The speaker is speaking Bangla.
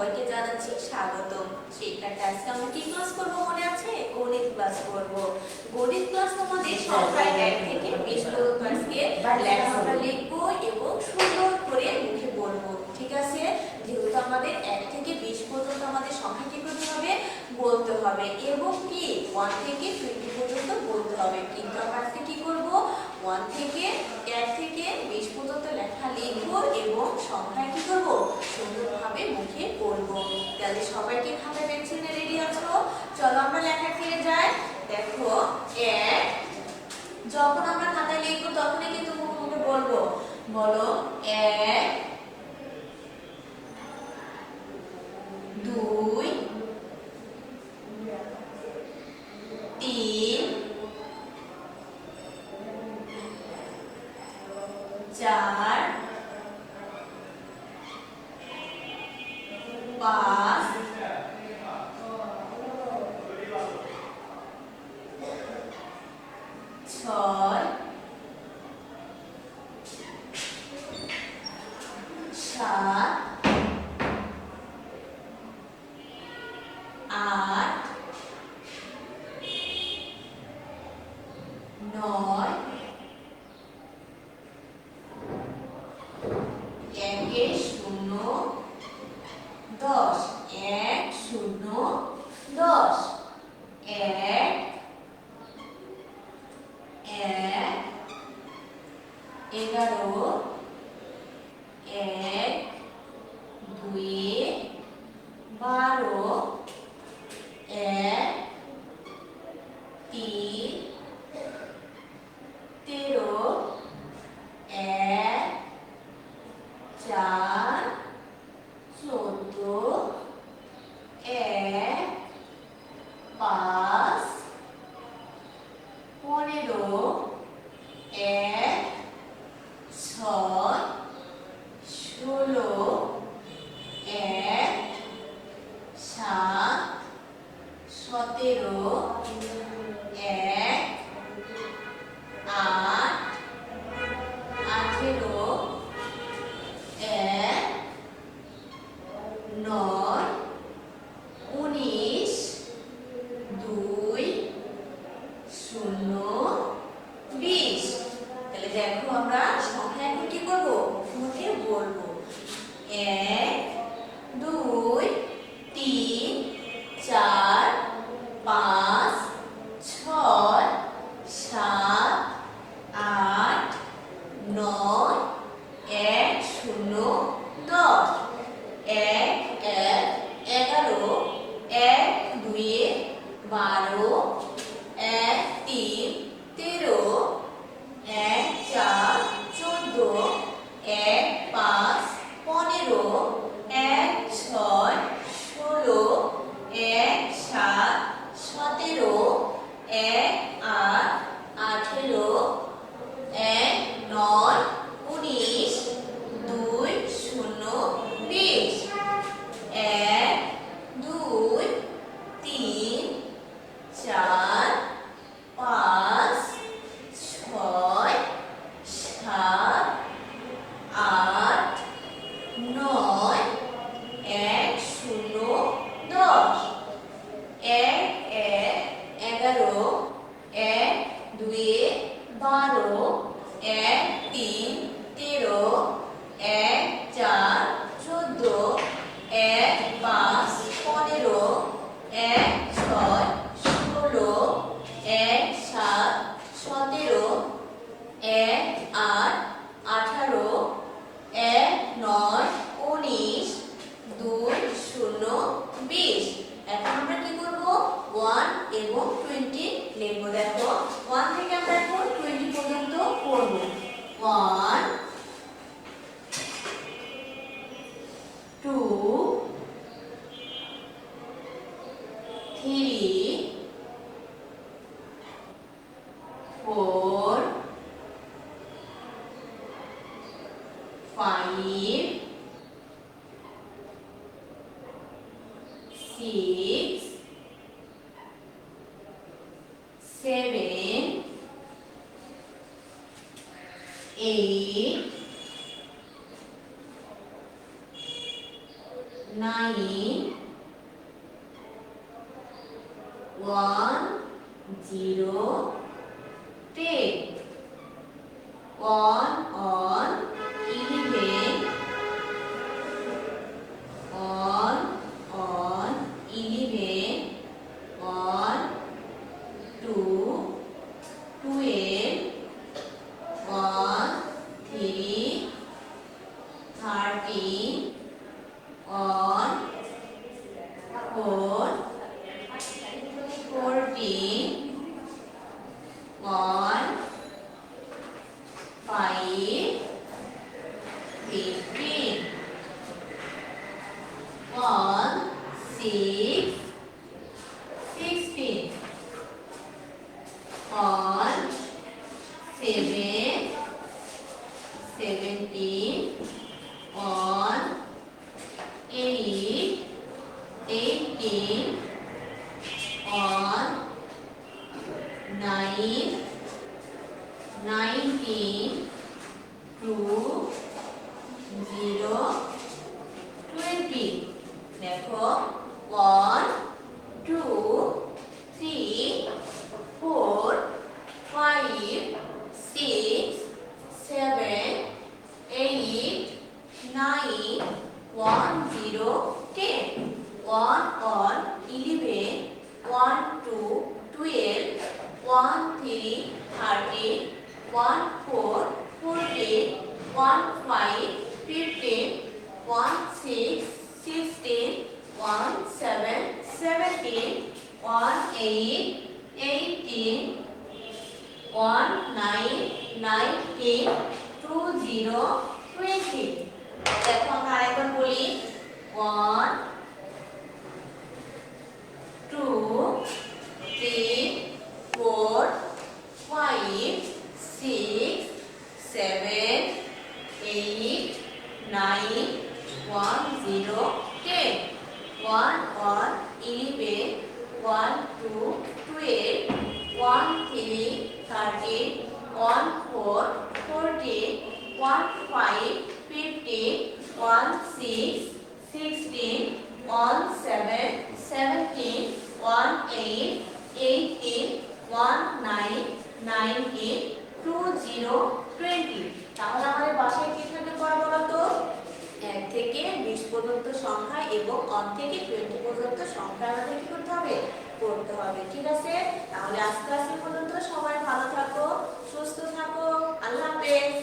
সবাইকে জানাচ্ছি স্বাগতম। সেটাকে আজকে আমরা কি ক্লাস করব মনে আছে? গণিত ক্লাস করব। গণিত ক্লাস আমাদের সংখ্যায় এক থেকে বিশ পর্যন্ত আজকে লেখাটা লিখব এবং সুন্দর করে মুখে বলব। ঠিক আছে? যেহেতু আমাদের এক থেকে বিশ পর্যন্ত আমাদের সংখ্যা কি করতে হবে? বলতে হবে। এবং কি? ওয়ান থেকে টোয়েন্টি পর্যন্ত বলতে হবে। কিন্তু আমরা আজকে কি করব? ওয়ান থেকে এক থেকে বিশ পর্যন্ত লেখা লিখব এবং সংখ্যা কি করব? সুন্দরভাবে মুখে পড়ব। তাহলে সবাই কি খাতা পেন্সিল রেডি আছো? চলো আমরা লেখা খেয়ে যাই। দেখো, এক, যখন আমরা খাতায় লিখব তখনই কিন্তু মুখে মুখে বলব। বলো এক দুই তিন চার পাঁচ ছয় সাত আট নয় একে শূন্য দশ এক শূন্য দশ এক এক এগারো এক দুই বারো এক তিন শূন্য বিশ। তাহলে দেখো আমরা সংখ্যা এখন কি করব মুখে বলব এক দুই তিন চার পাঁচ ছয় সাত আট নয় এক শূন্য দশ এক এক এগারো এক দুয়ে বারো এক তিন তেরো এক চার চোদ্দ এক পাঁচ পনেরো এক ছয় ষোলো এক সাত সতেরো এক আট আঠেরো এক নয় উনিশ দুই শূন্য বিশ এক দুই তিন চার পাঁচ ছয় সাত আট নয় এক শূন্য দশ এক এক এগারো এক দুয়ে বারো এক তিন তেরো এক চার five, six, seven, eight, nine, one, zero, ten. One or Seventeen, on 8 18 on 9 19 to 0 1, 0, 10, 1 on 11, 1, 2, 12, 1, 3, 13, 1, 4, 14, 1, 5, nine one zero ten one one eleven one two twelve one three thirteen one four fourteen one five fifteen one six sixteen one seven seventeen one eight eighteen one nine nineteen two zero twenty তাহলে আমাদের বাসায় পর্যন্ত সংখ্যা এবং অন থেকে টোয়েন্টি পর্যন্ত সংখ্যা আমাদের কি করতে হবে? পড়তে হবে, ঠিক আছে? তাহলে আস্তে আস্তে পর্যন্ত সবাই ভালো থাকো, সুস্থ থাকো, আল্লাহ হাফেজ।